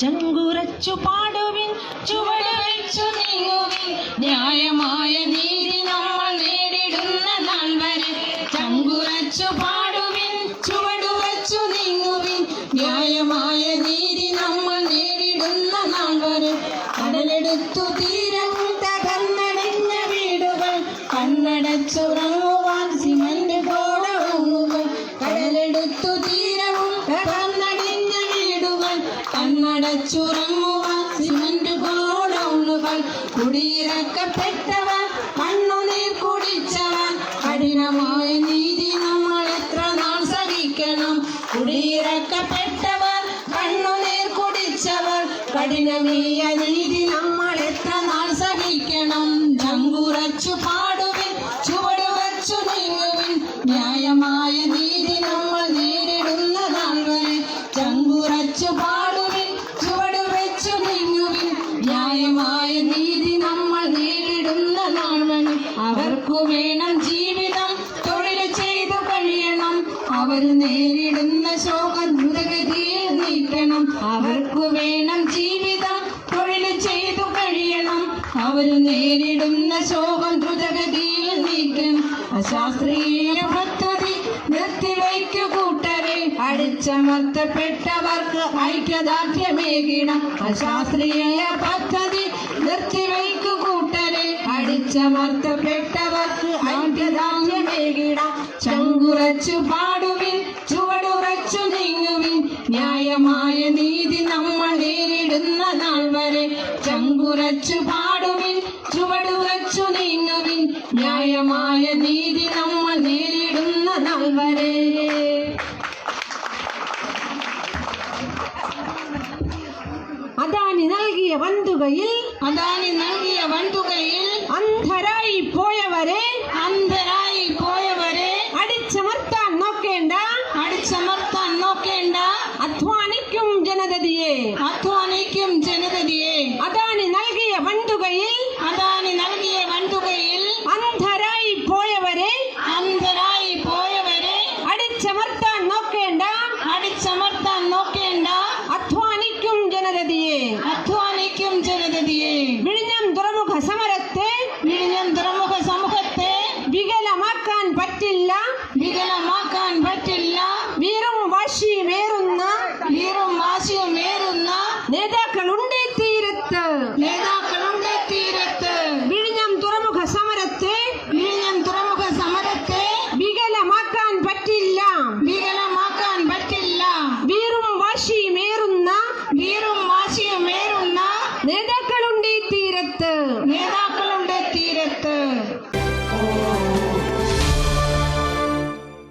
ചങ്കുറച്ചു പാടുവിൻ ചുവട് വെച്ചു നീങ്ങുവിൻ. ന്യായമായ നീതി നമ്മൾ നേടിടുന്ന നാൾ വരെ ചങ്കുറച്ചു പാടുവിൻ ചുവട് വെച്ചു നീങ്ങുവിൻ. ന്യായമായ നീതി നമ്മൾ നേടിടുന്ന നാൾ വരെ കടലെടുത്തു തീരവും വീടുകൾ കണ്ണടച്ചുറങ്ങുവാൻ സിമന്റ് കോടവുകൾ കുടിയിറക്കപ്പെട്ടവർ കണ്ണുനീർ കുടിച്ചവ കഠിനമായ നീതി നമ്മൾ എത്ര നാൾ സഹിക്കണം? കുടിയിറക്കപ്പെട്ടവർ കണ്ണുനീർ കുടിച്ചവർ കഠിനമേയ നീതി നമ്മൾ എത്ര നാൾ സഹിക്കണം? ചങ്കുറച്ചു പാടുവിൻ ചുവടുവച്ചു നീങ്ങുവിൻ ന്യായമായ നീതി നമ്മൾ വേണം ജീവിതം തൊഴിൽ ചെയ്തു കഴിയണം. അവർ നേരിടുന്ന ശോകം ദ്രുതഗതിയിൽ നീക്കണം അവർക്ക് വേണം ജീവിതം തൊഴിൽ ചെയ്തു കഴിയണം. അവർ നേരിടുന്ന ശോകം ദ്രുതഗതിയിൽ നീക്കണം അശാസ്ത്രീയ പദ്ധതി നിർത്തിവയ്ക്കു കൂട്ടരെ. അടിച്ചമർത്തപ്പെട്ടവർക്ക് ഐക്യദാർഢ്യമേകിണം അശാസ്ത്രീയ പദ്ധതി നിർത്തിവയ്ക്കു അടിച്ചമർത്തപ്പെട്ടവർക്ക് ഐക്യദാർഢ്യമേകിണം ചങ്കുറച്ചു പാടുവിൻ ചുവടുറച്ചു നീങ്ങുവിൻ. ന്യായമായ നീതി നമ്മൾ നേരിടുന്ന നാൾ വരെ ചങ്കുറച്ചു പാടുവിൻ ചുവടുറച്ചു നീങ്ങുവിൻ. ന്യായമായ നീതി നമ്മൾ നേരിടുന്ന നാൾ വരെ. അദാനി നൽകിയ വന്തുകയിൽ അദാനി നൽകിയ വണ്ടുകയിൽ समर्थ केंडा क्यों जनद दिए अध्वानि क्यों जनद दिए अदा